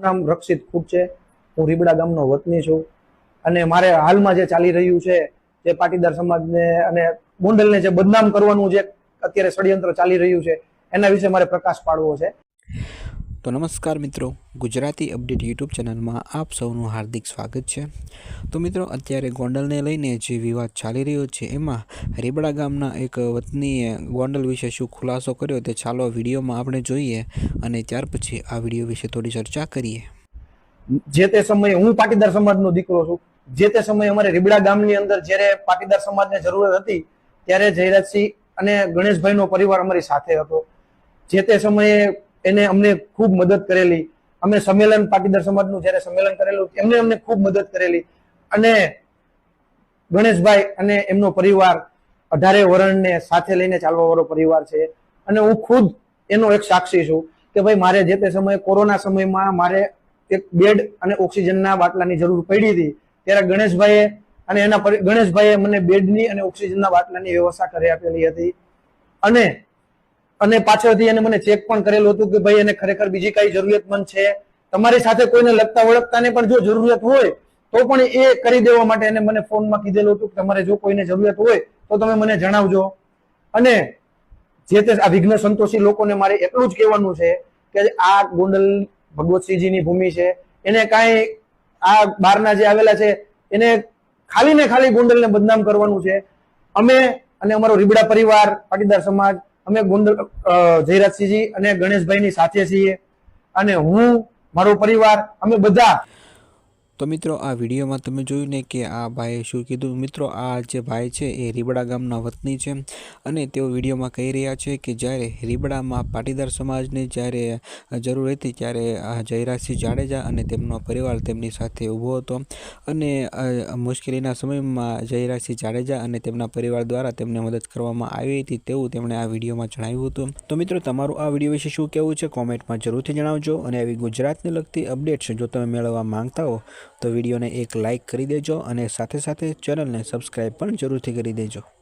મારું નામ રક્ષિત ખૂટ છે. હું રીબડા ગામનો વતની છું. અને મારે હાલમાં જે ચાલી રહ્યું છે, જે પાટીદાર સમાજને અને ગોંડલને જે બદનામ કરવાનું જે અત્યારે ષડયંત્ર ચાલી રહ્યું છે, એના વિશે મારે પ્રકાશ પાડવો છે. તો નમસ્કાર મિત્રો, ગુજરાતી અપડેટ યુટ્યુબ ચેનલમાં આપ સૌનું હાર્દિક સ્વાગત છે. તો મિત્રો, અત્યારે ગોંડલને લઈને જે વિવાદ ચાલી રહ્યો છે, એમાં રીબડા ગામના એક વતનીએ ગોંડલ વિશે શું ખુલાસો કર્યો તે ચાલો વિડીયોમાં આપણે જોઈએ અને ત્યાર પછી આ વીડિયો વિશે થોડી ચર્ચા કરીએ. જે તે સમયે હું પાટીદાર સમાજનો દીકરો છું, જે તે સમયે અમારે રીબડા ગામની અંદર જ્યારે પાટીદાર સમાજને જરૂરત હતી, ત્યારે જયરાજસિંહ અને ગણેશભાઈનો પરિવાર અમારી સાથે હતો. જે તે સમયે એને અમને ખૂબ મદદ કરેલી. અમે સંમેલન પાટીદાર સમાજનું જ્યારે સંમેલન કરેલું, એમને અમને ખૂબ મદદ કરેલી. અને ગણેશભાઈ અને એમનો પરિવાર અઢારે વરણને સાથે લઈને ચાલવા વાળો પરિવાર છે. અને હું ખુદ એનો એક સાક્ષી છું કે ભાઈ, મારે જે તે સમયે કોરોના સમયમાં મારે એક બેડ અને ઓક્સિજનના બાટલાની જરૂર પડી હતી, ત્યારે ગણેશભાઈએ અને એના ગણેશભાઈએ મને બેડની અને ઓક્સિજનના બાટલાની વ્યવસ્થા કરી આપેલી હતી. અને અને પાછળથી એને મને ચેક પણ કરેલું હતું કે ભાઈ એને ખરેખર બીજી કઈ જરૂરિયાતમંદ છે. તમારી સાથે કોઈને લગતા ઓળખતાને પણ જો જરૂરિયાત હોય, તો પણ એ કરી દેવા માટે એને મને ફોનમાં કીધેલું હતું કે તમારે જો કોઈને જરૂરિયાત હોય, તો તમે મને જણાવજો. અને જે તે આ વિઘ્ન સંતોષી લોકોને મારે એટલું જ કહેવાનું છે કે આ ગોંડલ ભગવતસિંહજીની ભૂમિ છે. એને કાંઈ આ બહારના જે આવેલા છે, એને ખાલી ને ખાલી ગોંડલને બદનામ કરવાનું છે. અમે અને અમારો રીબડા પરિવાર, પાટીદાર સમાજ અમે ગોંડલ જયરાજસિંહજી અને ગણેશભાઈની સાથે છીએ. અને હું મારો પરિવાર અમે બધા તો મિત્રો, આ વિડીયોમાં તમે જોયું ને કે આ ભાઈએ શું કીધું? મિત્રો, આ જે ભાઈ છે એ રીબડા ગામના વતની છે અને તેઓ વિડીયોમાં કહી રહ્યા છે કે જ્યારે રીબડામાં પાટીદાર સમાજને જ્યારે જરૂર હતી ત્યારે જયરાજસિંહ જાડેજા અને તેમનો પરિવાર તેમની સાથે ઊભો હતો અને મુશ્કેલીના સમયમાં જયરાજસિંહ જાડેજા અને તેમના પરિવાર દ્વારા તેમને મદદ કરવામાં આવી હતી તેવું તેમણે આ વિડીયોમાં જણાવ્યું હતું. તો મિત્રો, તમારું આ વીડિયો વિશે શું કહેવું છે? કોમેન્ટમાં જરૂરથી જણાવજો અને આવી ગુજરાતને લગતી અપડેટ્સ જો તમે મેળવવા માંગતા હો તો વિડીયોને એક લાઇક કરી દેજો અને સાથે સાથે ચેનલને સબસ્ક્રાઈબ પણ જરૂરથી કરી દેજો.